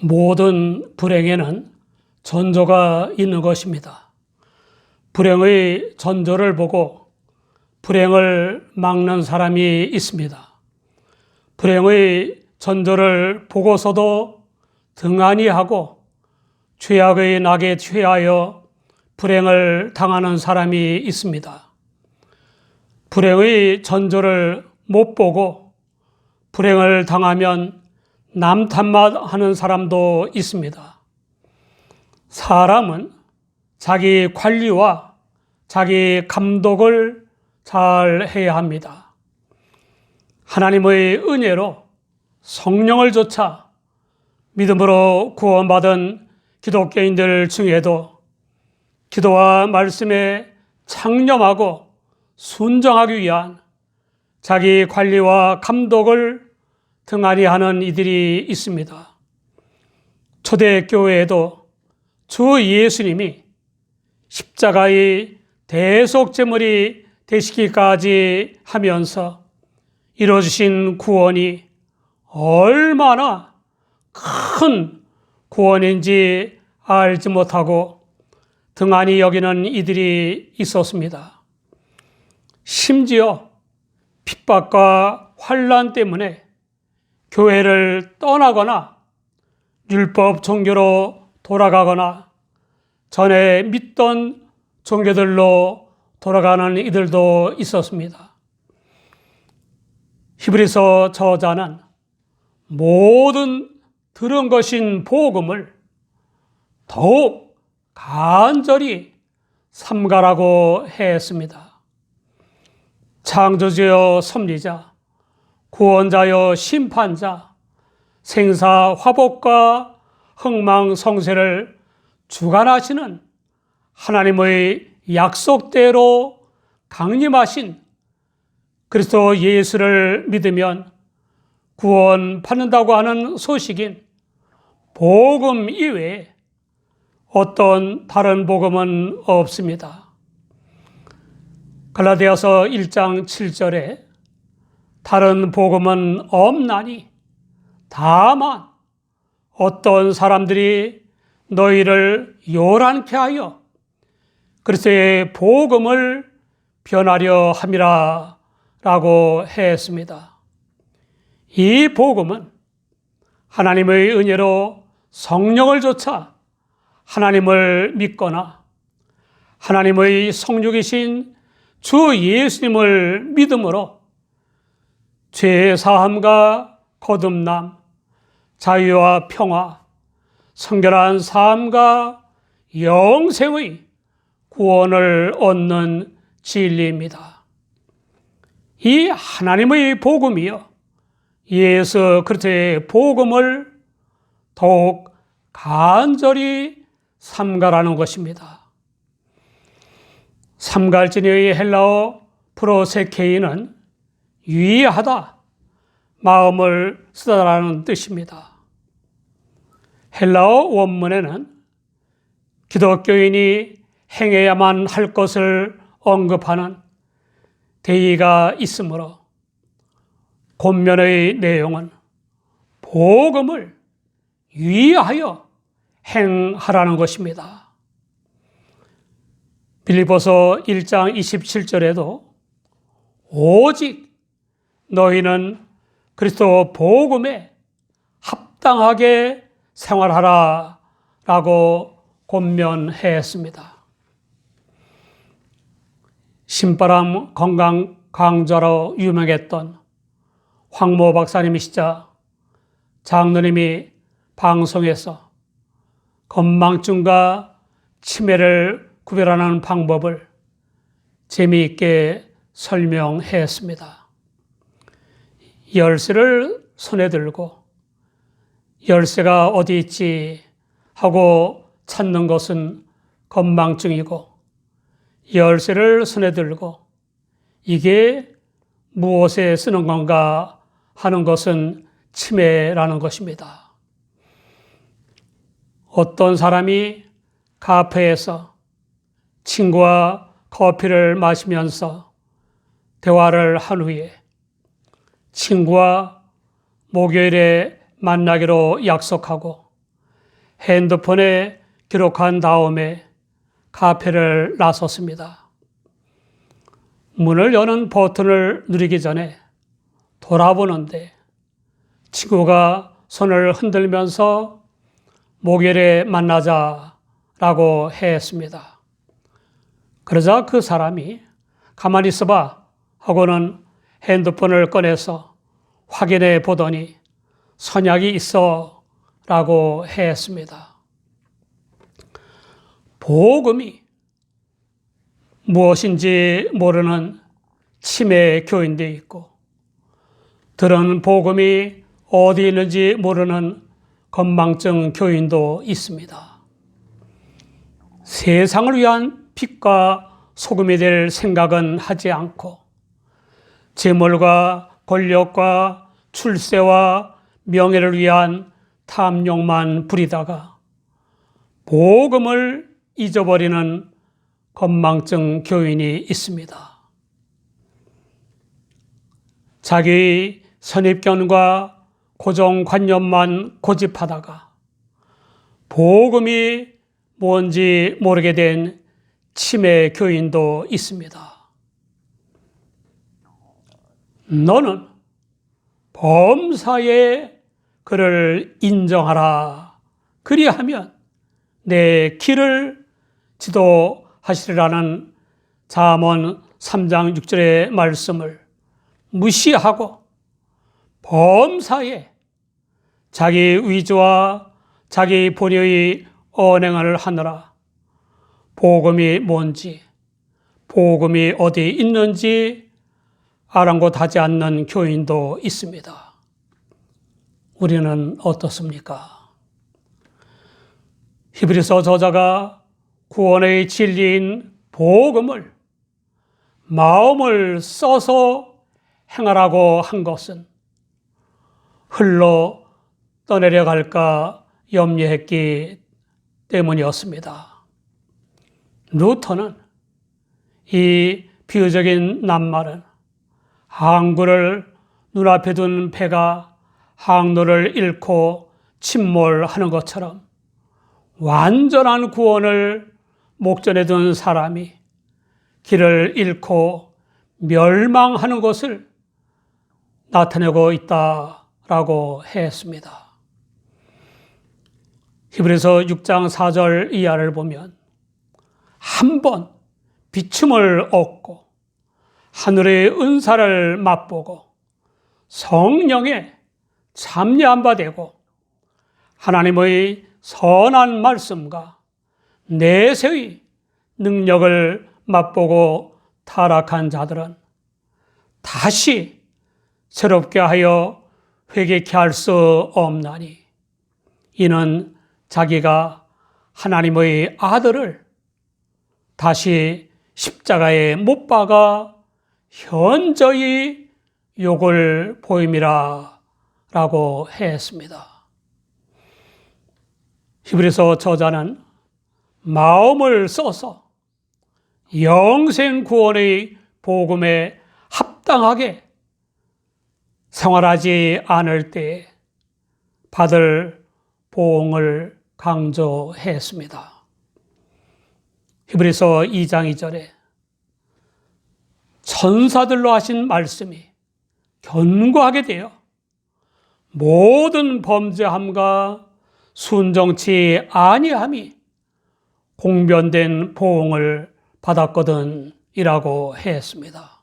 모든 불행에는 전조가 있는 것입니다. 불행의 전조를 보고 불행을 막는 사람이 있습니다. 불행의 전조를 보고서도 등한히 하고 죄악의 낙에 취하여 불행을 당하는 사람이 있습니다. 불행의 전조를 못 보고 불행을 당하면 남 탓만 하는 사람도 있습니다. 사람은 자기 관리와 자기 감독을 잘 해야 합니다. 하나님의 은혜로 성령을 조차 믿음으로 구원받은 기독교인들 중에도 기도와 말씀에 창념하고 순정하기 위한 자기 관리와 감독을 등한히 하는 이들이 있습니다. 초대교회에도 주 예수님이 십자가의 대속제물이 되시기까지 하면서 이루어주신 구원이 얼마나 큰 구원인지 알지 못하고 등한히 여기는 이들이 있었습니다. 심지어 핍박과 환란 때문에 교회를 떠나거나 율법 종교로 돌아가거나 전에 믿던 종교들로 돌아가는 이들도 있었습니다. 히브리서 저자는 모든 들은 것인 복음을 더욱 간절히 삼가라고 했습니다. 창조주여 섭리자, 구원자여 심판자, 생사 화복과 흥망성쇠를 주관하시는 하나님의 약속대로 강림하신 그리스도 예수를 믿으면 구원 받는다고 하는 소식인 복음 이외에 어떤 다른 복음은 없습니다. 갈라디아서 1장 7절에 다른 복음은 없나니 다만 어떤 사람들이 너희를 요란케 하여 그리스도의 복음을 변하려 함이라 라고 했습니다. 이 복음은 하나님의 은혜로 성령을 조차 하나님을 믿거나 하나님의 성육이신 주 예수님을 믿음으로 죄 사함과 거듭남, 자유와 평화, 성결한 삶과 영생의 구원을 얻는 진리입니다. 이 하나님의 복음이요. 예수 그리스도의 복음을 더욱 간절히 삼가라는 것입니다. 삼갈진의 헬라어 프로세케이는 유의하다, 마음을 쓰다라는 뜻입니다. 헬라어 원문에는 기독교인이 행해야만 할 것을 언급하는 대의가 있으므로 본면의 내용은 복음을 유의하여 행하라는 것입니다. 빌리보서 1장 27절에도 오직 너희는 그리스도 복음에 합당하게 생활하라 라고 권면했습니다. 신바람 건강 강좌로 유명했던 황모 박사님이시자 장로님이 방송에서 건망증과 치매를 구별하는 방법을 재미있게 설명했습니다. 열쇠를 손에 들고 열쇠가 어디 있지 하고 찾는 것은 건망증이고 열쇠를 손에 들고 이게 무엇에 쓰는 건가 하는 것은 치매라는 것입니다. 어떤 사람이 카페에서 친구와 커피를 마시면서 대화를 한 후에 친구와 목요일에 만나기로 약속하고 핸드폰에 기록한 다음에 카페를 나섰습니다. 문을 여는 버튼을 누르기 전에 돌아보는데 친구가 손을 흔들면서 목요일에 만나자라고 했습니다. 그러자 그 사람이 가만히 있어봐 하고는 핸드폰을 꺼내서 확인해 보더니 선약이 있어 라고 했습니다. 복음이 무엇인지 모르는 치매 교인도 있고 들은 복음이 어디 있는지 모르는 건망증 교인도 있습니다. 세상을 위한 빛과 소금이 될 생각은 하지 않고 재물과 권력과 출세와 명예를 위한 탐욕만 부리다가 복음을 잊어버리는 건망증 교인이 있습니다. 자기 선입견과 고정관념만 고집하다가 복음이 뭔지 모르게 된 치매 교인도 있습니다. 너는 범사에 그를 인정하라. 그리하면 내 길을 지도하시리라는 잠언 3장 6절의 말씀을 무시하고 범사에 자기 의지와 자기 본의의 언행을 하느라 복음이 뭔지 복음이 어디 있는지 아랑곳하지 않는 교인도 있습니다. 우리는 어떻습니까? 히브리서 저자가 구원의 진리인 복음을 마음을 써서 행하라고 한 것은 흘러 떠내려 갈까 염려했기 때문이었습니다. 루터는 이 비유적인 낱말은 항구를 눈앞에 둔 배가 항로를 잃고 침몰하는 것처럼 완전한 구원을 목전에 둔 사람이 길을 잃고 멸망하는 것을 나타내고 있다라고 했습니다. 히브리서 6장 4절 이하를 보면 한 번 비춤을 얻고 하늘의 은사를 맛보고 성령에 참여한 바 되고 하나님의 선한 말씀과 내세의 능력을 맛보고 타락한 자들은 다시 새롭게 하여 회개케 할 수 없나니 이는 자기가 하나님의 아들을 다시 십자가에 못 박아 현저히 욕을 보임이라 라고 했습니다. 히브리서 저자는 마음을 써서 영생 구원의 복음에 합당하게 생활하지 않을 때 받을 보응을 강조했습니다. 히브리서 2장 2절에 천사들로 하신 말씀이 견고하게 되어 모든 범죄함과 순정치 아니함이 공변된 보응을 받았거든 이라고 했습니다.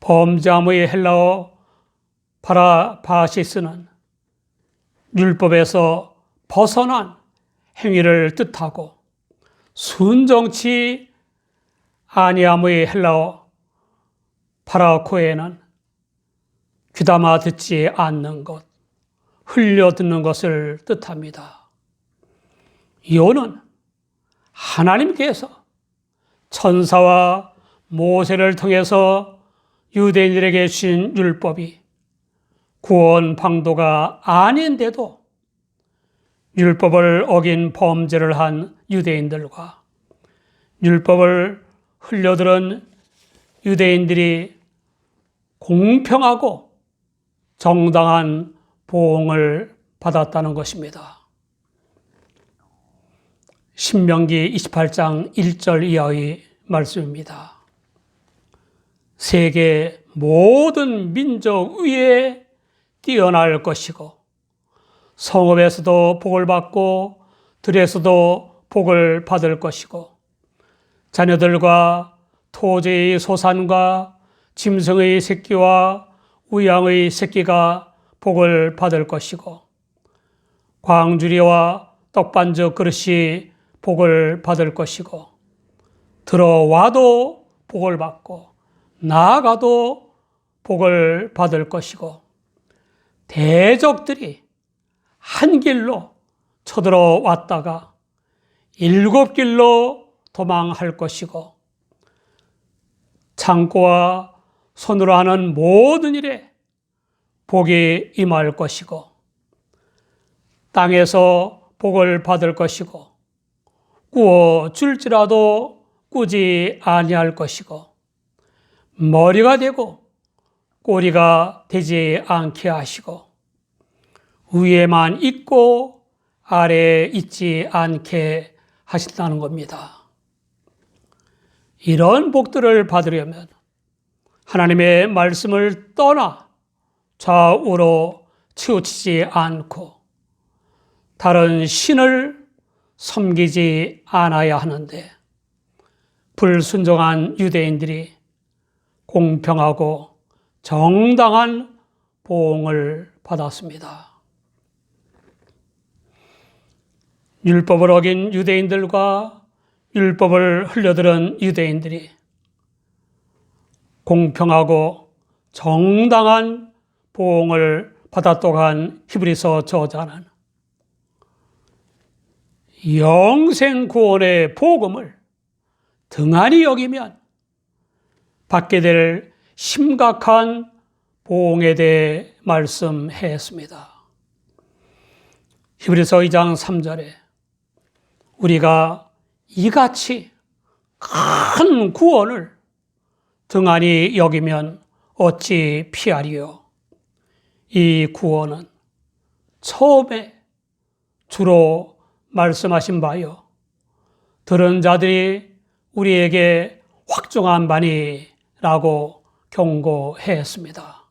범죄함의 헬라어 파라바시스는 율법에서 벗어난 행위를 뜻하고 순정치 아니함의 헬라어 파라코에는 귀담아 듣지 않는 것, 흘려 듣는 것을 뜻합니다. 이오는 하나님께서 천사와 모세를 통해서 유대인들에게 주신 율법이 구원 방도가 아닌데도 율법을 어긴 범죄를 한 유대인들과 율법을 흘려들은 유대인들이 공평하고 정당한 보응을 받았다는 것입니다. 신명기 28장 1절 이하의 말씀입니다. 세계 모든 민족 위에 뛰어날 것이고 성읍에서도 복을 받고 들에서도 복을 받을 것이고 자녀들과 토지의 소산과 짐승의 새끼와 우양의 새끼가 복을 받을 것이고 광주리와 떡반죽 그릇이 복을 받을 것이고 들어와도 복을 받고 나아가도 복을 받을 것이고 대적들이 한 길로 쳐들어왔다가 일곱 길로 도망할 것이고 창고와 손으로 하는 모든 일에 복이 임할 것이고 땅에서 복을 받을 것이고 구워 줄지라도 꾸지 아니할 것이고 머리가 되고 꼬리가 되지 않게 하시고 위에만 있고 아래에 있지 않게 하신다는 겁니다. 이런 복들을 받으려면 하나님의 말씀을 떠나 좌우로 치우치지 않고 다른 신을 섬기지 않아야 하는데 불순종한 유대인들이 공평하고 정당한 보응을 받았습니다. 율법을 어긴 유대인들과 율법을 흘려들은 유대인들이 공평하고 정당한 보응을 한 히브리서 저자는 영생 구원의 복음을 등한히 여기면 받게 될 심각한 보응에 대해 말씀했습니다. 히브리서 2장 3절에 우리가 이같이 큰 구원을 등한히 여기면 어찌 피하리요? 이 구원은 처음에 주로 말씀하신 바요. 들은 자들이 우리에게 확정한 바니라고 경고했습니다.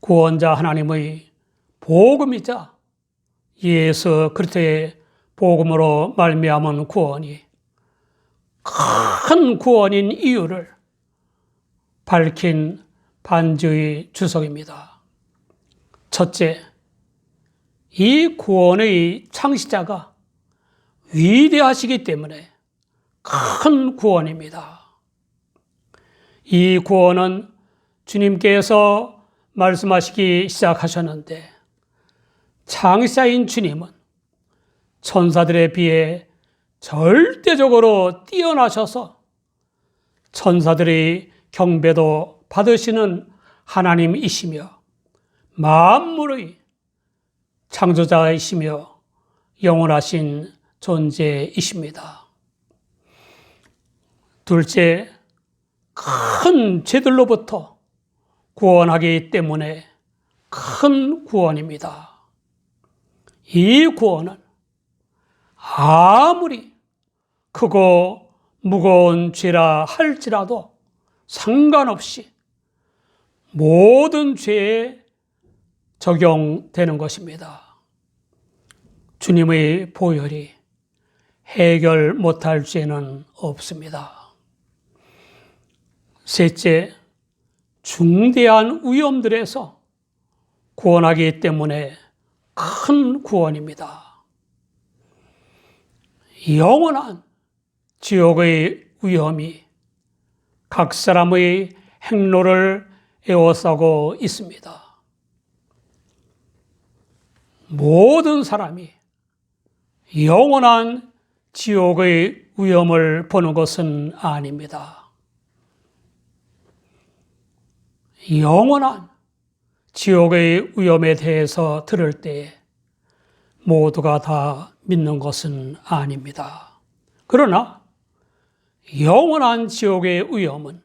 구원자 하나님의 복음이자 예수 그리스도의 복음으로 말미암은 구원이 큰 구원인 이유를 밝힌 반주의 주석입니다. 첫째, 이 구원의 창시자가 위대하시기 때문에 큰 구원입니다. 이 구원은 주님께서 말씀하시기 시작하셨는데 창시자인 주님은 천사들에 비해 절대적으로 뛰어나셔서 천사들의 경배도 받으시는 하나님이시며 만물의 창조자이시며 영원하신 존재이십니다. 둘째, 큰 죄들로부터 구원하기 때문에 큰 구원입니다. 이 구원은 아무리 크고 무거운 죄라 할지라도 상관없이 모든 죄에 적용되는 것입니다. 주님의 보혈이 해결 못할 죄는 없습니다. 셋째, 중대한 위험들에서 구원하기 때문에 큰 구원입니다. 영원한 지옥의 위험이 각 사람의 행로를 에워싸고 있습니다. 모든 사람이 영원한 지옥의 위험을 보는 것은 아닙니다. 영원한 지옥의 위험에 대해서 들을 때 모두가 다 믿는 것은 아닙니다. 그러나 영원한 지옥의 위험은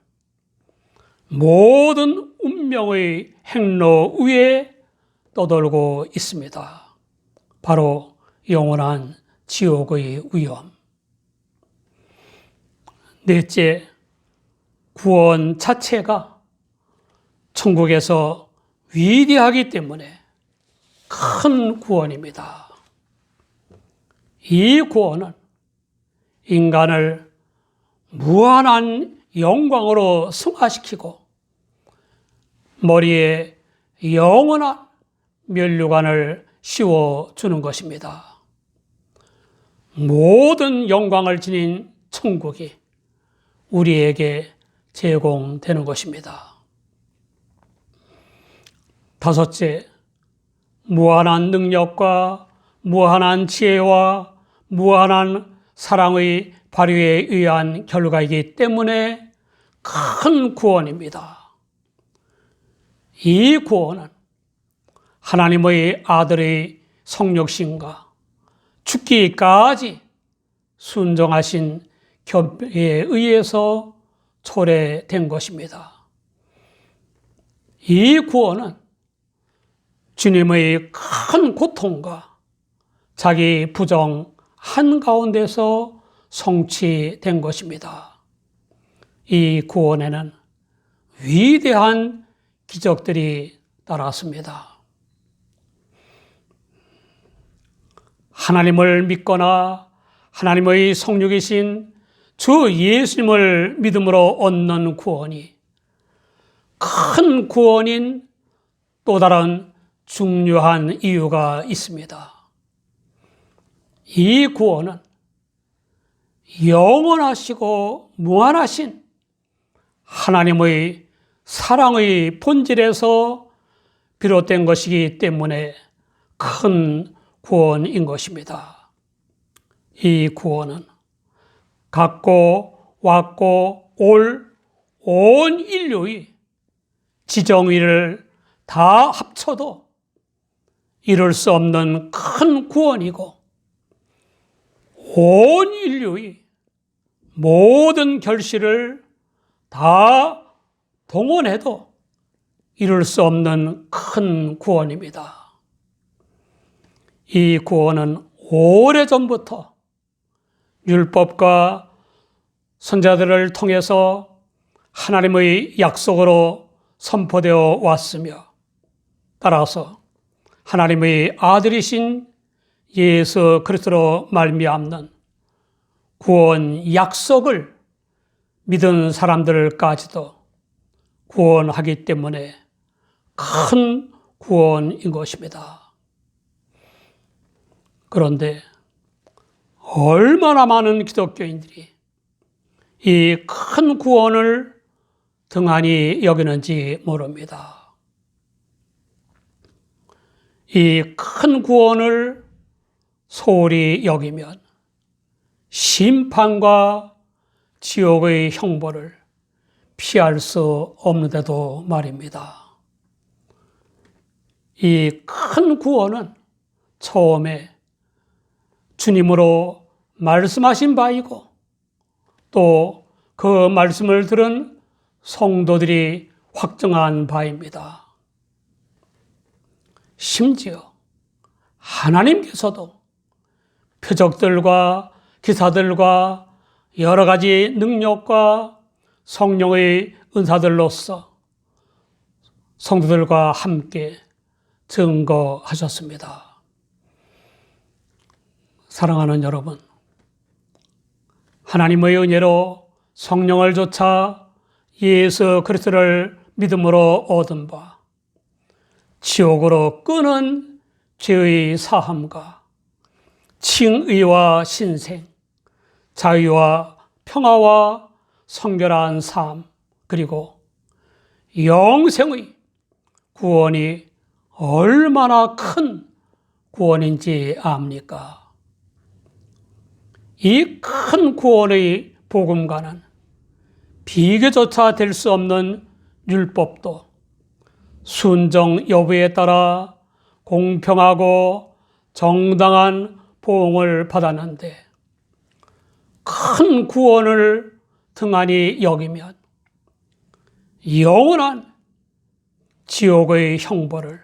모든 운명의 행로 위에 떠돌고 있습니다. 바로 영원한 지옥의 위험. 넷째, 구원 자체가 천국에서 위대하기 때문에 큰 구원입니다. 이 구원은 인간을 무한한 영광으로 승화시키고 머리에 영원한 면류관을 씌워주는 것입니다. 모든 영광을 지닌 천국이 우리에게 제공되는 것입니다. 다섯째, 무한한 능력과 무한한 지혜와 무한한 사랑의 발휘에 의한 결과이기 때문에 큰 구원입니다. 이 구원은 하나님의 아들의 성육신과 죽기까지 순종하신 견해에 의해서 초래된 것입니다. 이 구원은 주님의 큰 고통과 자기 부정 한가운데서 성취된 것입니다. 이 구원에는 위대한 기적들이 따랐습니다. 하나님을 믿거나 하나님의 성육이신 주 예수님을 믿음으로 얻는 구원이 큰 구원인 또 다른 중요한 이유가 있습니다. 이 구원은 영원하시고 무한하신 하나님의 사랑의 본질에서 비롯된 것이기 때문에 큰 구원인 것입니다. 이 구원은 갖고 왔고 올 온 인류의 지정의를 다 합쳐도 이룰 수 없는 큰 구원이고 온 인류의 모든 결실을 다 동원해도 이룰 수 없는 큰 구원입니다. 이 구원은 오래 전부터 율법과 선자들을 통해서 하나님의 약속으로 선포되어 왔으며 따라서 하나님의 아들이신 예수 그리스도로 말미암는 구원 약속을 믿은 사람들까지도 구원하기 때문에 큰 구원인 것입니다. 그런데 얼마나 많은 기독교인들이 이 큰 구원을 등한히 여기는지 모릅니다. 이 큰 구원을 소홀히 여기면 심판과 지옥의 형벌을 피할 수 없는데도 말입니다. 이 큰 구원은 처음에 주님으로 말씀하신 바이고 또 그 말씀을 들은 성도들이 확정한 바입니다. 심지어 하나님께서도 표적들과 기사들과 여러 가지 능력과 성령의 은사들로서 성도들과 함께 증거하셨습니다. 사랑하는 여러분, 하나님의 은혜로 성령을 조차 예수 그리스도를 믿음으로 얻은 바, 지옥으로 끄는 죄의 사함과 칭의와 신생, 자유와 평화와 성결한 삶, 그리고 영생의 구원이 얼마나 큰 구원인지 압니까? 이 큰 구원의 복음과는 비교조차 될 수 없는 율법도 순정 여부에 따라 공평하고 정당한 보응을 받았는데 큰 구원을 등한히 여기면 영원한 지옥의 형벌을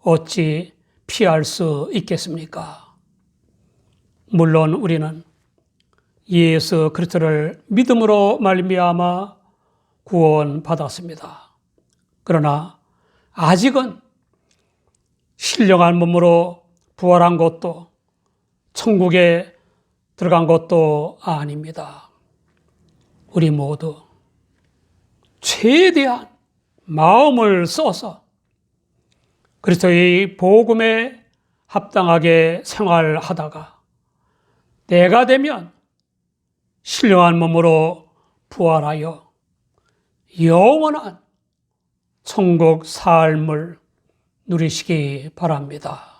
어찌 피할 수 있겠습니까? 물론 우리는 예수 그리스도를 믿음으로 말미암아 구원받았습니다. 그러나 아직은 신령한 몸으로 부활한 것도 천국에 들어간 것도 아닙니다. 우리 모두 최대한 마음을 써서 그리스도의 복음에 합당하게 생활하다가 때가 되면 신령한 몸으로 부활하여 영원한 천국 삶을 누리시기 바랍니다.